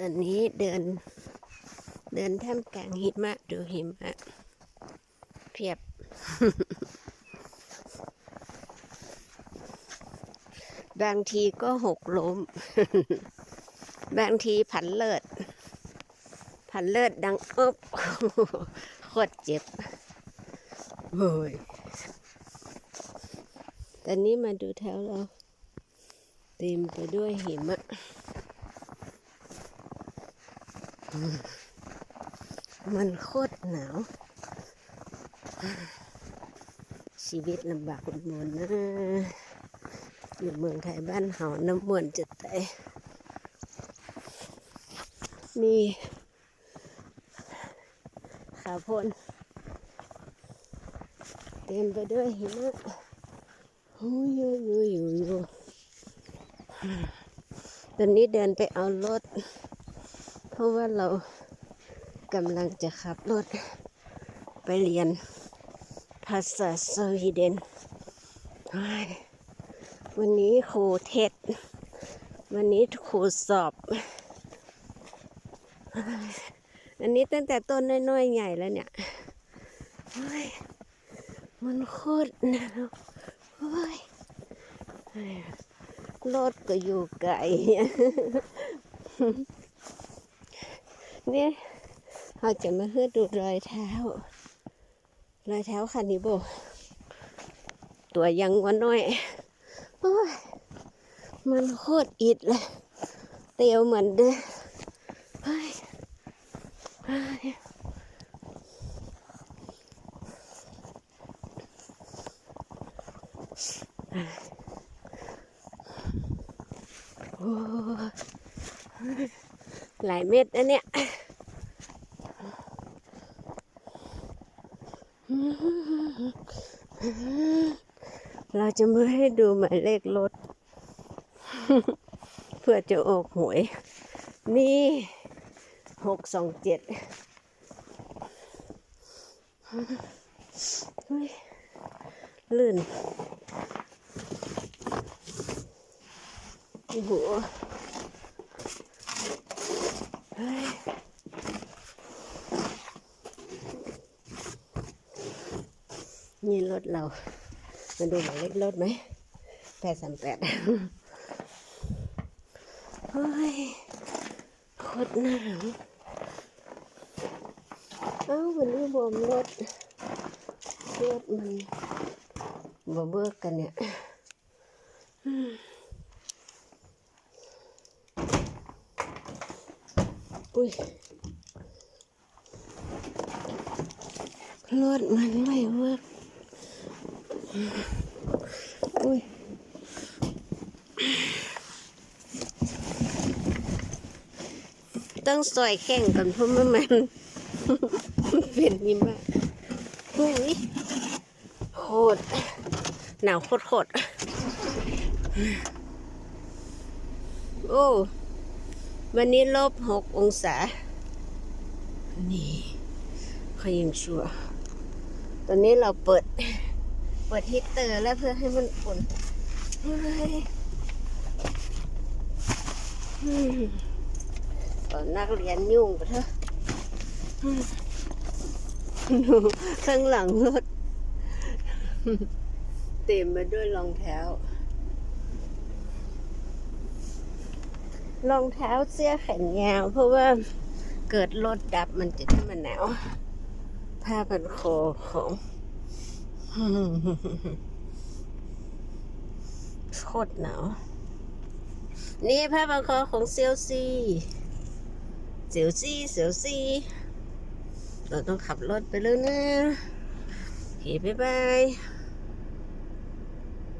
ตอนนี้เดิน เดินท่ามกลางหิมะ ดูหิมะเพียบ บางทีก็หกล้ม บางทีผันเลิศผันเลิศดังอ๊บโคตรเจ็บโอ้ยตอนนี้มาดูแถวเราเต็มไปด้วยหิมะ มันโคตรหนาว ชีวิตลำบากลำบนนะอยู่เมืองไทยบ้านเฮาน้ำมวนจะตายมีขาพนเต็มไปด้วยหิมะโอ้ยอ้ยโอ้ยโอ้ยโอ้ยตอนนี้เดินไปเอารถ ราะว่าเรากำลังจะขับรถไปเรียนภาษาสวีเดน วันนี้ครูเทศ วันนี้ครูสอบ อันนี้ตั้งแต่ต้นน้อยๆใหญ่แล้วเนี่ย มันโคตรหนาวรถก็อยู่ไกล เนี่ยเราจะมาเพื่อดูรอยเท้า รอยเท้าคันนี้โบตัวยังวันน้อยโอ้ยมันโคตรอิดเลย เตียวเหมือนเดิมเฮ้ยเฮ้ยโอ้หลายเม็ดนะเนี่ย เราจะมาให้ดูหมายเลขรถ เพื่อจะออกหวย นี่หกสองเจ็ดลื่นโอ้โหเนี่รถเรา มาดูหมายเลขรถไหมแปดสามแปดเฮ้ยโคตรหนาวเอ้าวันนี้บวมรถรถมันบ่เบิกกันเนี่ยอุ้ยรถมันไม่เวิร์ก อุ้ยต้องซอยแข่งก่อนเพราะมันมันเป็นนี่มากอุ้ยโคตรหนาวโคตรโคตรโอ้วันนี้ลบหกองศา นี่ขยังชัวร์ตอนนี้เราเปิด เปิดฮีตเตอร์แล้วเพื่อให้มันอุ่นตอนนักเรียนยุ่งไปเถอะดูข้างหลังรถเต็มไปด้วยรองเท้ารองเท้าเสื้อแขนยาว เพราะว่าเกิดรถดับมันจะได้มันหนาว ผ้าพันคอของ โคตรหนาว นี่ผ้าพังคอของเซลซีเซลซีเซลซีเราต้องขับรถไปแล้วนะโอเคบ๊ายบาย